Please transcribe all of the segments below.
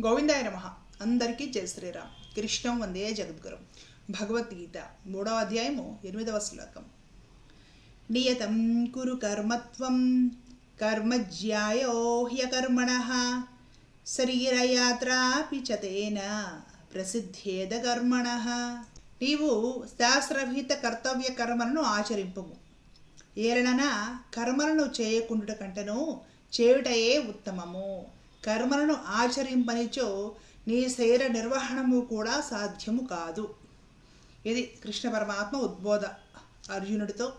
గోవిందాయ నమ. అందరికీ జయ శ్రీరామ్. కృష్ణం వందే జగద్గురం. భగవద్గీత మూడవ అధ్యాయము ఎనిమిదవ శ్లోకం. నియతం కురు కర్మత్వం కర్మజ్యాయో హ్యకర్మణ శరీరయాత్రాపి చ ప్రసిద్ధేద కర్మణ. నీవు శాస్త్రవిహిత కర్తవ్య కర్మలను ఆచరింపము. ఏలనన కర్మలను చేయకుండా కంటను చేయుటయే ఉత్తమము. కర్మలను ఆచరింపనిచో నీ శరీర నిర్వహణము కూడా సాధ్యము కాదు. ఇది కృష్ణ పరమాత్మ ఉద్బోధ అర్జునుడితో.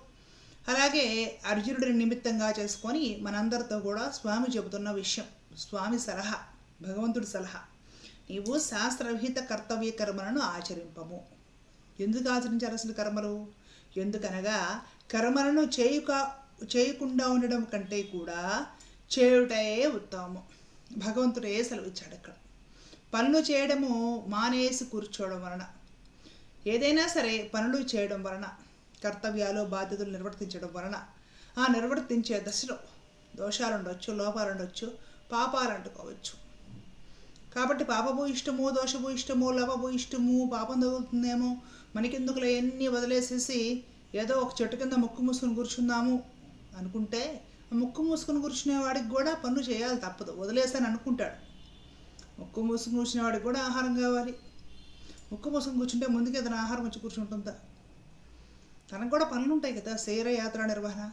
అలాగే అర్జునుడిని నిమిత్తంగా చేసుకొని మనందరితో కూడా స్వామి చెబుతున్న విషయం స్వామి సలహా భగవంతుడి సలహా. నీవు శాస్త్రవిహిత కర్తవ్య కర్మలను ఆచరింపము. ఎందుకు ఆచరించాల్సిన కర్మలు? ఎందుకనగా కర్మలను చేయుక చేయకుండా ఉండడం కంటే కూడా చేయుటే ఉత్తమము. భగవంతుడే సెలవిచ్చాడు ఇక్కడ? పనులు చేయడము మానేసి కూర్చోవడం వలన. ఏదైనా సరే పనులు చేయడం వలన కర్తవ్యాలు బాధ్యతలు నిర్వర్తించడం వలన. ఆ నిర్వర్తించే దశలో దోషాలు ఉండొచ్చు లోపాలు ఉండొచ్చు పాపాలు అంటుకోవచ్చు. కాబట్టి పాపము ఇష్టము దోషము ఇష్టము లోపము ఇష్టము పాపం తగులుతుందేమో మనకెందుకులే ఎన్ని వదిలేసేసి ఏదో ఒక చెట్టు కింద ముక్కు మూసుకుని కూర్చుందాము అనుకుంటే ముక్కు మూసుకుని కూర్చునే వాడికి కూడా పనులు చేయాలి తప్పదు. వదిలేసాను అనుకుంటాడు. ముక్కు మూసుకుని కూర్చునే వాడికి కూడా ఆహారం కావాలి. ముక్కు మూసుకుని కూర్చుంటే ముందుకే తన ఆహారం వచ్చి కూర్చుంటుందా? తనకు కూడా పనులు ఉంటాయి కదా శరీర యాత్ర నిర్వహణ.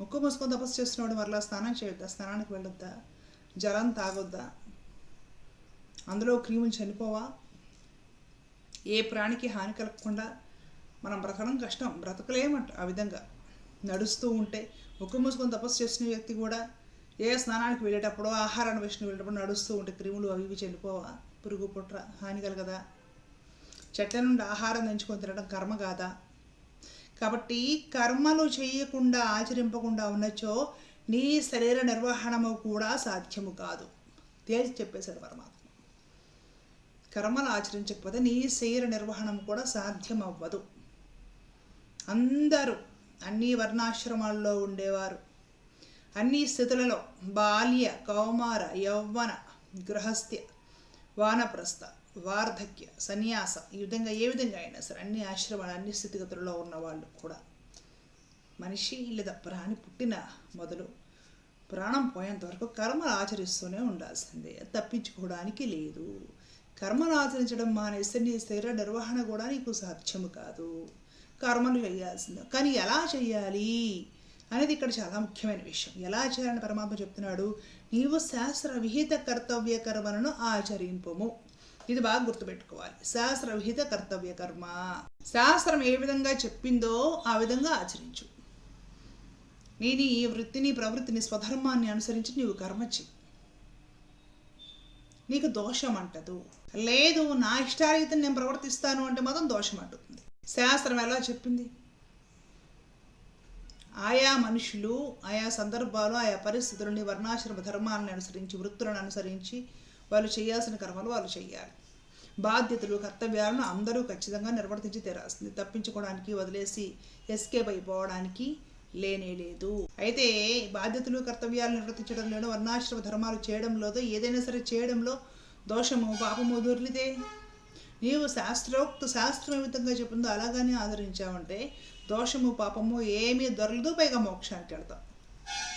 ముక్కు మూసుకొని తపస్సు చేస్తున్నవాడు మరలా స్నానం చేయొద్దా? స్నానానికి వెళ్ళొద్దా? జలం తాగొద్దా? అందులో క్రీములు చనిపోవా? ఏ ప్రాణికి హాని కలగకుండా మనం బ్రతకడం కష్టం. బ్రతకలేమంట ఆ విధంగా. నడుస్తూ ఉంటే ముక్కు మూసుకొని తపస్సు చేసిన వ్యక్తి కూడా ఏ స్నానానికి వెళ్ళేటప్పుడు ఆహారాన్ని వేసిన వెళ్ళేటప్పుడు నడుస్తూ ఉంటే క్రిములు అవి ఇవి చనిపోవా పురుగు పుట్ర హాని కలగదా చెట్ల నుండి ఆహారం తెంచుకొని తినడం కర్మ కాదా? కాబట్టి కర్మలు చేయకుండా ఆచరింపకుండా ఉన్నచో నీ శరీర నిర్వహణము కూడా సాధ్యము కాదు. తేల్చి చెప్పేశాడు పరమాత్మ. కర్మలు ఆచరించకపోతే నీ శరీర నిర్వహణం కూడా సాధ్యం అవ్వదు అందరూ అన్ని వర్ణాశ్రమాల్లో ఉండేవారు. అన్ని స్థితులలో బాల్య కౌమార యౌవన గృహస్థ్య వానప్రస్థ వార్ధక్య సన్యాస ఈ విధంగా ఏ విధంగా అయినా సరే అన్ని ఆశ్రమాలు అన్ని స్థితిగతుల్లో ఉన్న వాళ్ళు కూడా. మనిషి లేదా ప్రాణి పుట్టిన మొదలు ప్రాణం పోయేంత వరకు కర్మలు ఆచరిస్తూనే ఉండాల్సిందే. తప్పించుకోవడానికి లేదు. కర్మలు ఆచరించడం మానేస్తే నీ శరీర నిర్వహణ కూడా నీకు సాధ్యము కాదు. కర్మలు చేయాల్సిందే. కానీ ఎలా చేయాలి అనేది ఇక్కడ చాలా ముఖ్యమైన విషయం. ఎలా చేయాలని పరమాత్మ చెప్తున్నాడు? నీవు శాస్త్ర విహిత కర్తవ్య కర్మలను ఆచరింపము. ఇది బాగా గుర్తుపెట్టుకోవాలి. శాస్త్ర విహిత కర్తవ్య కర్మ. శాస్త్రం ఏ విధంగా చెప్పిందో ఆ విధంగా ఆచరించు. నేను ఈ వృత్తిని ప్రవృత్తిని స్వధర్మాన్ని అనుసరించి నీవు కర్మ చెయ్యి. నీకు దోషం అంటదు. లేదు నా ఇష్టారీతిని నేను ప్రవర్తిస్తాను అంటే మాత్రం దోషం అంటుంది. శాస్త్రం ఎలా చెప్పింది. ఆయా మనుషులు ఆయా సందర్భాలు ఆయా పరిస్థితులని వర్ణాశ్రమ ధర్మాలను అనుసరించి వృత్తులను అనుసరించి వాళ్ళు చేయాల్సిన కర్మలు వాళ్ళు చేయాలి. బాధ్యతలు కర్తవ్యాలను అందరూ ఖచ్చితంగా నిర్వర్తించి తీరాల్సింది. తప్పించుకోవడానికి వదిలేసి ఎస్కేప్ అయిపోవడానికి లేనే లేదు. అయితే బాధ్యతలు కర్తవ్యాలు నిర్వర్తించడం లేదు వర్ణాశ్రమ ధర్మాలు చేయడంలోదో ఏదైనా సరే చేయడంలో దోషము పాపము దొర్లితే నీవు శాస్త్రోక్త శాస్త్రం ఏ విధంగా చెప్పిందో అలాగానే ఆదరించావంటే దోషము పాపము ఏమీ దొరలదు పైగా మోక్షానికి వెళ్తాం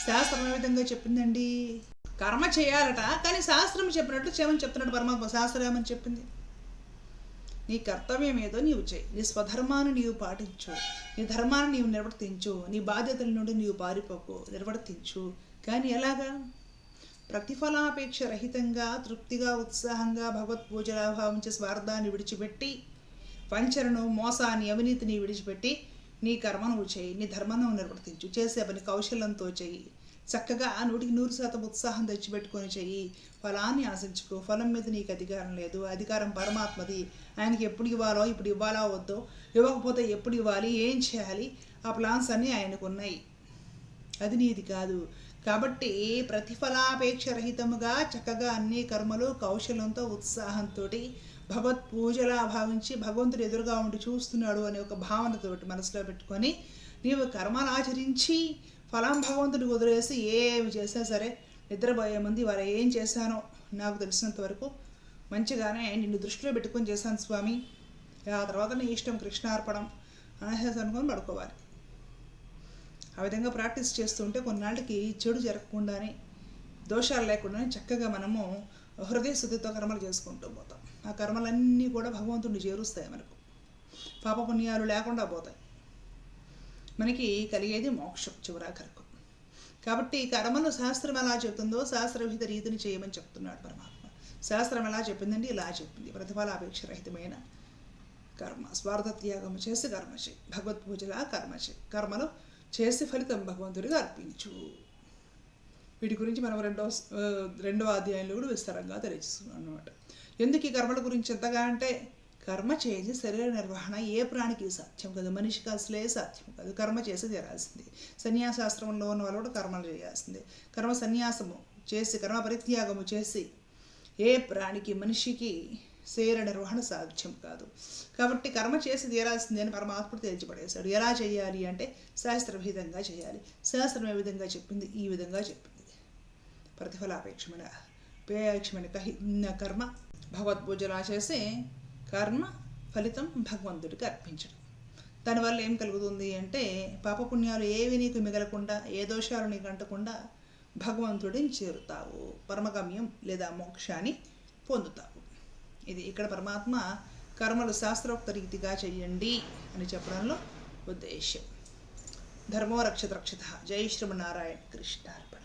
శాస్త్రం ఏ విధంగా చెప్పిందండి? కర్మ చేయాలట కానీ శాస్త్రం చెప్పినట్టు చేయమని చెప్తున్నాడు పరమాత్మ శాస్త్రం ఏమని చెప్పింది? నీ కర్తవ్యం ఏదో నీవు చేయి నీ స్వధర్మాన్ని నీవు పాటించు నీ ధర్మాన్ని నీవు నిర్వర్తించు నీ బాధ్యతల నుండి నీవు పారిపోకు నిర్వర్తించు. కానీ ఎలాగా? ప్రతిఫలాపేక్ష రహితంగా తృప్తిగా ఉత్సాహంగా భగవత్పూజలాభావించే భావించే స్వార్థాన్ని విడిచిపెట్టి వంచనను మోసాన్ని అవినీతిని విడిచిపెట్టి నీ కర్మ నువ్వు చేయి నీ ధర్మం నిర్వర్తించు. చేసే పని కౌశలంతో చెయ్యి చక్కగా నూటికి నూరు శాతం ఉత్సాహం తెచ్చిపెట్టుకొని చెయ్యి ఫలాన్ని ఆశించుకో. ఫలం మీద నీకు అధికారం లేదు. అధికారం పరమాత్మది. ఆయనకి ఎప్పుడు ఇవ్వాలో ఇప్పుడు ఇవ్వాలా వద్దో ఇవ్వకపోతే ఎప్పుడు ఇవ్వాలి ఏం చేయాలి? ఆ ప్లాన్స్ అన్నీ ఆయనకు ఉన్నాయి. అది నీది కాదు. కాబట్టి ప్రతిఫలాపేక్ష రహితముగా చక్కగా అన్ని కర్మలు కౌశలంతో ఉత్సాహంతో భగవత్ పూజలా భావించి భగవంతుడు ఎదురుగా ఉండి చూస్తున్నాడు అనే ఒక భావనతోటి మనసులో పెట్టుకొని నీవు కర్మలు ఆచరించి ఫలం భగవంతుడు వదిలేసి ఏమి చేసినా సరే నిద్రపోయే ముందు వారు ఏం చేశానో నాకు తెలిసినంత వరకు మంచిగానే నిన్ను దృష్టిలో పెట్టుకొని చేశాను స్వామి. ఆ తర్వాత నీ ఇష్టం కృష్ణార్పణం అనేసి అనుకొని పడుకోవాలి. ఆ విధంగా ప్రాక్టీస్ చేస్తుంటే కొన్నాళ్ళకి చెడు జరగకుండానే దోషాలు లేకుండానే చక్కగా మనము హృదయ శుద్ధితో కర్మలు చేసుకుంటూ పోతాం. ఆ కర్మలన్నీ కూడా భగవంతుడిని చేరుస్తాయి మనకు. పాపపుణ్యాలు లేకుండా పోతాయి. మనకి కలిగేది మోక్షం చివరాఖరకు. కాబట్టి కర్మను శాస్త్రం ఎలా చెప్తుందో శాస్త్రవిహిత రీతిని చేయమని చెప్తున్నాడు పరమాత్మ. శాస్త్రం ఎలా చెప్పిందండి? ఇలా చెప్పింది. ప్రతిఫలాపేక్ష రహితమైన కర్మ. స్వార్థ త్యాగము చేసి కర్మ చేయి. భగవత్ పూజలా కర్మ చేయి. కర్మలు చేసి ఫలితం భగవంతుడికి అర్పించు. వీటి గురించి మనం రెండవ రెండవ అధ్యాయంలో కూడా విస్తారంగా తెలియజేస్తున్నాం అనమాట ఎందుకు ఈ కర్మల గురించి ఎంతగా అంటే కర్మ చేసి శరీర నిర్వహణ ఏ ప్రాణికి సాధ్యం కాదు మనిషికి అసలే సాధ్యం కాదు. కర్మ చేసి తీరాల్సింది సన్యాసాశ్రమంలో ఉన్న వాళ్ళు కూడా కర్మలు చేయాల్సిందే. కర్మ సన్యాసము చేసి కర్మ పరిత్యాగము చేసి ఏ ప్రాణికి మనిషికి శరీర నిర్వహణ సాధ్యం కాదు. కాబట్టి కర్మ చేసి తీరాల్సిందే అని పరమాత్ముడు తేల్చిపడేశాడు ఎలా చేయాలి అంటే శాస్త్రవిధంగా చేయాలి. శాస్త్రం ఏ విధంగా చెప్పింది? ఈ విధంగా చెప్పింది. ప్రతిఫలాపేక్షమైన పేక్షమైన కహి కర్మ భగవద్పూజలా చేసి కర్మ ఫలితం భగవంతుడికి అర్పించడం. దానివల్ల ఏం కలుగుతుంది అంటే పాపపుణ్యాలు ఏవి నీకు మిగలకుండా ఏ దోషాలు నీకు అంటకుండా భగవంతుడిని చేరుతావు. పరమగమ్యం లేదా మోక్షాన్ని పొందుతావు. ఇది ఇక్కడ పరమాత్మ కర్మలు శాస్త్రోక్త రీతిగా చెయ్యండి అని చెప్పడంలో ఉద్దేశ్యం. ధర్మో రక్షత రక్షత. జై శ్రీమనారాయణ కృష్ణార్పణ.